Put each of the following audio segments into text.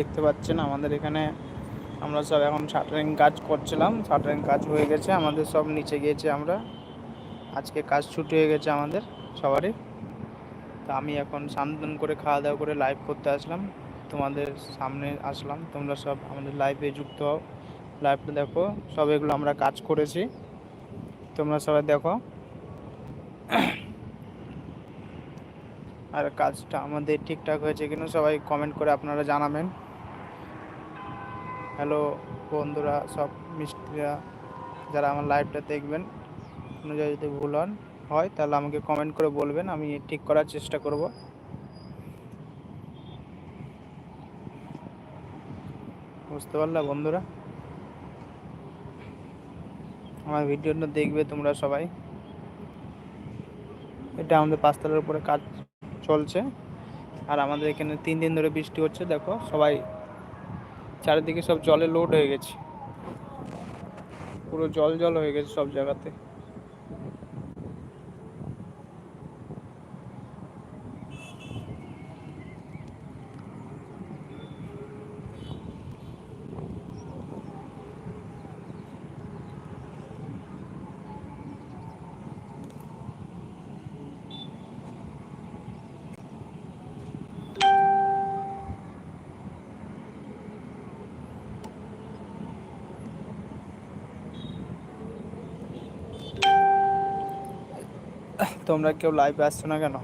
দেখতে পাচ্ছেন আমাদের এখানে আমরা সব এখন শাটারিং কাজ করছিলাম, শাটারিং কাজ হয়ে গেছে, আমাদের সব নিচে গিয়েছে আমরা। আজকে কাজ ছুটি হয়ে গেছে আমাদের সবারই। তা আমি এখন স্নান করে খাওয়া দাওয়া করে লাইভ করতে আসলাম, তোমাদের সামনে আসলাম, তোমরা সব আমাদের লাইভে যুক্ত হও। লাইভটা দেখো, সব এগুলো আমরা কাজ করেছি। তোমরা সবাই দেখো। আর কাজটা আমাদের ঠিকঠাক হয়েছে কিনা সবাই কমেন্ট করে আপনারা জানাবেন। হ্যালো বন্ধুরা, সব মিস্ত্রিরা যারা আমার লাইভটা দেখবেন কোনো জায়গায় যদি ভুল হন, হয়, তাহলে আমাকে কমেন্ট করে বলবেন, আমি ঠিক করার চেষ্টা করব। বুঝতে পারলা বন্ধুরা? আমার ভিডিওটা দেখবে তোমরা সবাই। এটা আমাদের পাঁচতলার উপরে কাজ চলছে। আর আমাদের এখানে তিন দিন ধরে বৃষ্টি হচ্ছে, দেখো, সবাই চারিদিকে সব জলে লোড হয়ে গেছে। পুরো জল জল হয়ে গেছে সব জায়গাতে। তোমরা কেউ লাইভে আসছো না কেন?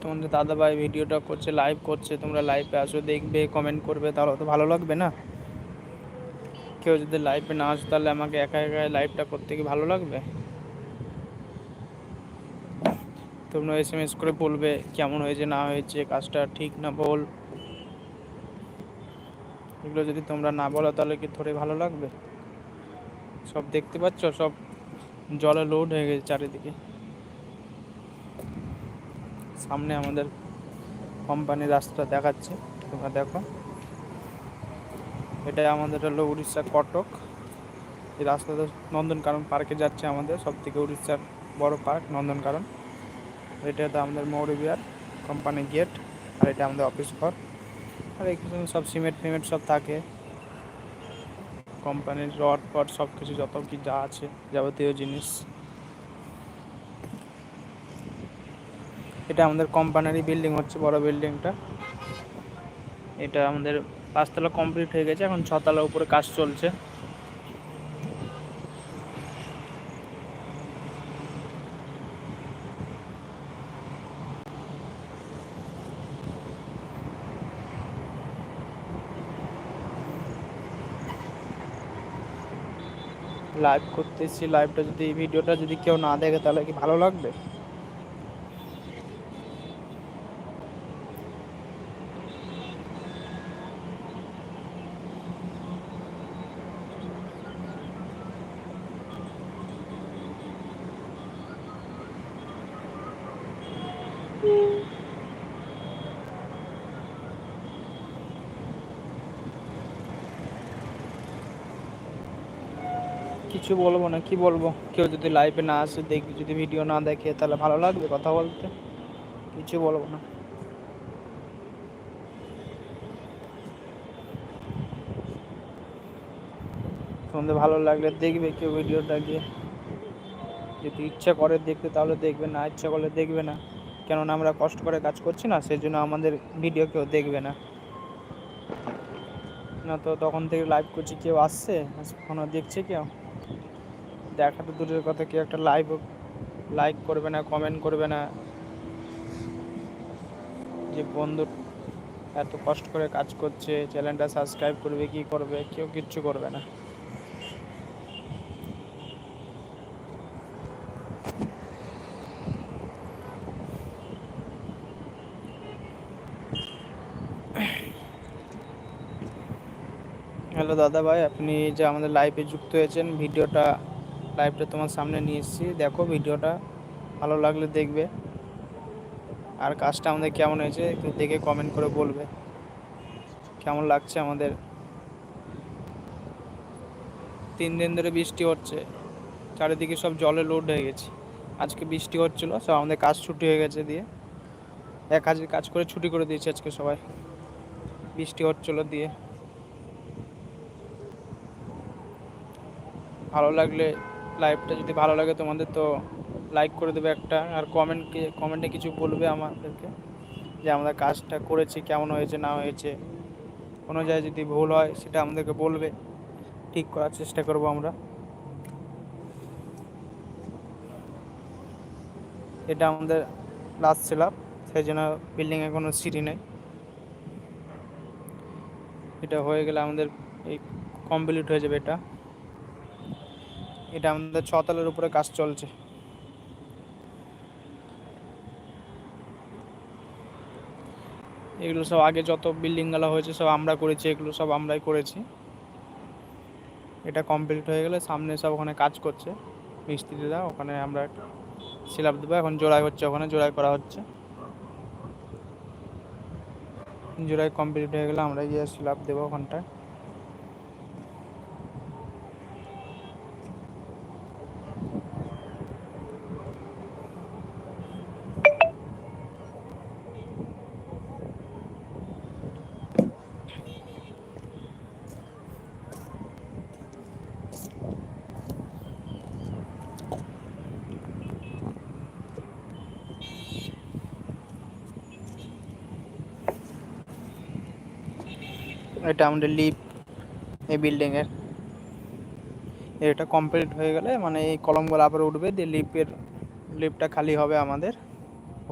তোমাদের দাদা ভাই ভিডিওটা করছে লাইভ করছে, তোমরা লাইভে আসো, দেখবে কমেন্ট করবে, তাহলে তো ভালো লাগবে না? কেউ যদি লাইভে না আসো, তাহলে আমাকে একা একা লাইভটা করতে কি ভালো লাগবে? তোমরা এস এম এস করে বলবে, কেমন হয়েছে, না হয়েছে, কাজটা ঠিক না বল এগুলো যদি তোমরা না বলো, তাহলে কি থোড়ে ভালো লাগবে? সব দেখতে পাচ্ছ? সব জলে লোড হয়ে গেছে চারিদিকে। সামনে আমাদের কোম্পানির রাস্তা দেখাচ্ছে, তোমরা দেখো। এটা আমাদের হলো উড়িষ্যার কটক। এই রাস্তাতে নন্দনকানন পার্কে যাচ্ছে আমাদের সব থেকে উড়িষ্যার বড় পার্ক নন্দনকানন। এটা তো আমাদের মৌরবিহার কোম্পানি গেট আর এটা আমাদের অফিস ঘর। আর এখানে সব সিমেন্ট ফিমেন্ট সব থাকে। কোম্পানির রড ফড সব কিছু যত কি যা আছে যাবতীয় জিনিস। এটা আমাদের কোম্পানিরই বিল্ডিং হচ্ছে, বড় বিল্ডিংটা এটা আমাদের পাঁচতলা কমপ্লিট হয়ে গেছে, এখন ছতলা উপরে কাজ চলছে। লাইভ করতেছি লাইভটা যদি ভিডিওটা যদি কেউ না দেখে তাহলে কি ভালো লাগবে? কিছু বলব না, কি বলব? কেউ যদি লাইভে না আসে, দেখ, যদি ভিডিও না দেখে, তাহলে ভালো লাগবে কথা বলতে। কিছু বলব না। তোমাদের ভালো লাগলে দেখবে কেউ ভিডিওটা গিয়ে যদি ইচ্ছা করে দেখতে, তাহলে দেখবে না, ইচ্ছা করলে দেখবে না। কেননা আমরা কষ্ট করে কাজ করছি না সেই জন্য আমাদের ভিডিও কেউ দেখবে না। না তো তখন থেকে লাইভ করছি, কেউ আসছে? এখনও দেখছে কেউ? দেখা তো দূরের কথা কেউ একটা লাইভ লাইক করবে না কমেন্ট করবে না। যে বন্ধু এত কষ্ট করে কাজ করছে চ্যানেলটা সাবস্ক্রাইব করবে, কি করবে, কেউ কিচ্ছু করবে না। হ্যালো দাদা ভাই, আপনি যে আমাদের লাইভে যুক্ত হয়েছেন ভিডিওটা লাইভটা তোমার সামনে নিয়ে এসেছি। দেখো ভিডিওটা, ভালো লাগলে দেখবে। আর কাজটা আমাদের কেমন হয়েছে একটু দেখে কমেন্ট করে বলবে। কেমন লাগছে আমাদের? তিন দিন ধরে বৃষ্টি হচ্ছে, চারিদিকে সব জলে লোড হয়ে গেছে। আজকে বৃষ্টি হচ্ছিল, সব আমাদের কাজ ছুটি হয়ে গেছে দিয়ে। এক হাজার কাজ করে ছুটি করে দিয়েছে আজকে সবাই। বৃষ্টি হচ্ছিল দিয়ে। ভালো লাগলে লাইভটা যদি ভালো লাগে তোমাদের তো লাইক করে দেবে একটা, আর কমেন্ট কমেন্টে কিছু বলবে আমাদেরকে যে আমাদের কাজটা করেছি, কেমন হয়েছে, না হয়েছে। কোনো জায়গায় যদি ভুল হয় সেটা আমাদেরকে বলবে, ঠিক করার চেষ্টা করব আমরা। এটা আমাদের লাস্ট স্ল্যাব সেই জন্য বিল্ডিংয়ে কোনো সিঁড়ি নেই। এটা হয়ে গেলে আমাদের এই কমপ্লিট হয়ে যাবে এটা। এটা আমাদের ছতলের উপরে কাজ চলছে। এগুলো সব আগে যত বিল্ডিংগুলো হয়েছে সব আমরা করেছি, এগুলো সব আমরাই করেছি। এটা কমপ্লিট হয়ে গেলে সামনে সব ওখানে কাজ করছে। মিস্ত্রিরা, ওখানে আমরা সিলাপ দেবো, এখন জোড়াই হচ্ছে, ওখানে জোড়াই করা হচ্ছে। জোড়াই কমপ্লিট হয়ে গেলে আমরা গিয়ে সিলাপ দেবো ওখানটায়। এটা আমাদের লিপ এই বিল্ডিংয়ের এটা কমপ্লিট হয়ে গেলে মানে এই কলমগুলো আবার উঠবে দিয়ে লিপের লিপটা খালি হবে আমাদের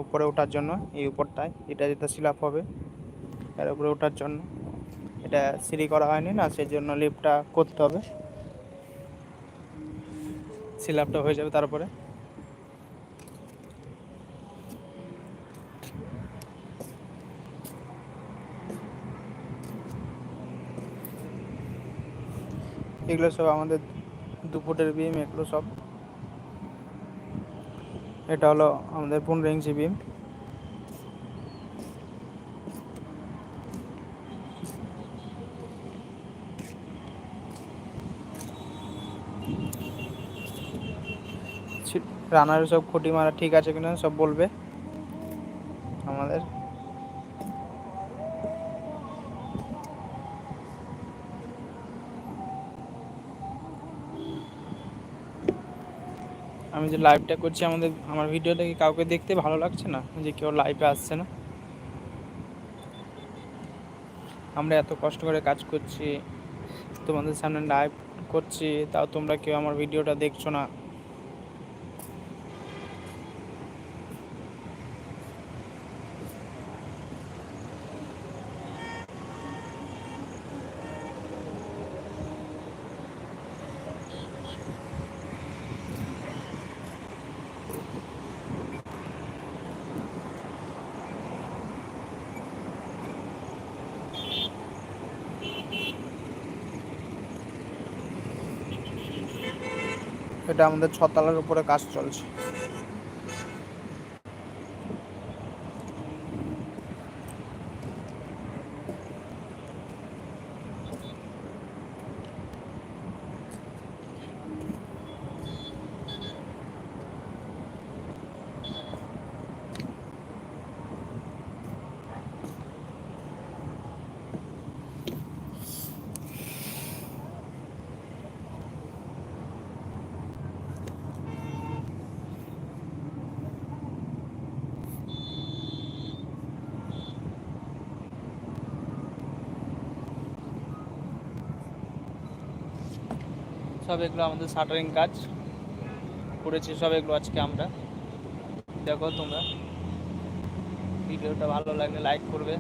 উপরে ওঠার জন্য, এই উপরটায়। এটা যেটা সিলাপ হবে, এর উপরে ওঠার জন্য। এটা সিঁড়ি করা হয়নি না সেই জন্য লিফটটা করতে হবে। সিলাপটা হয়ে যাবে তারপরে। এগুলো সব আমাদের দু ফুটের বিম, এগুলো সব। এটা হলো আমাদের পনেরো ইঞ্চি বিম। রানার সব খুঁটি মারা ঠিক আছে কিনা সব বলবে আমাদের আমি যে লাইভটা করছি, আমাদের, আমার ভিডিওটা কি কাউকে দেখতে ভালো লাগছে না? যে কেউ লাইভে আসছে না? আমরা এত কষ্ট করে কাজ করছি, তোমাদের সামনে লাইভ করছি, তাও তোমরা কেউ আমার ভিডিওটা দেখছ না? এটা আমাদের ছতলার উপরে কাজ চলছে। সব এগুলো আমাদের শাটারিং কাজ করেছি, সব এগুলো আজকে আমরা। দেখো তোমরা। ভিডিওটা ভালো লাগলে লাইক করবে।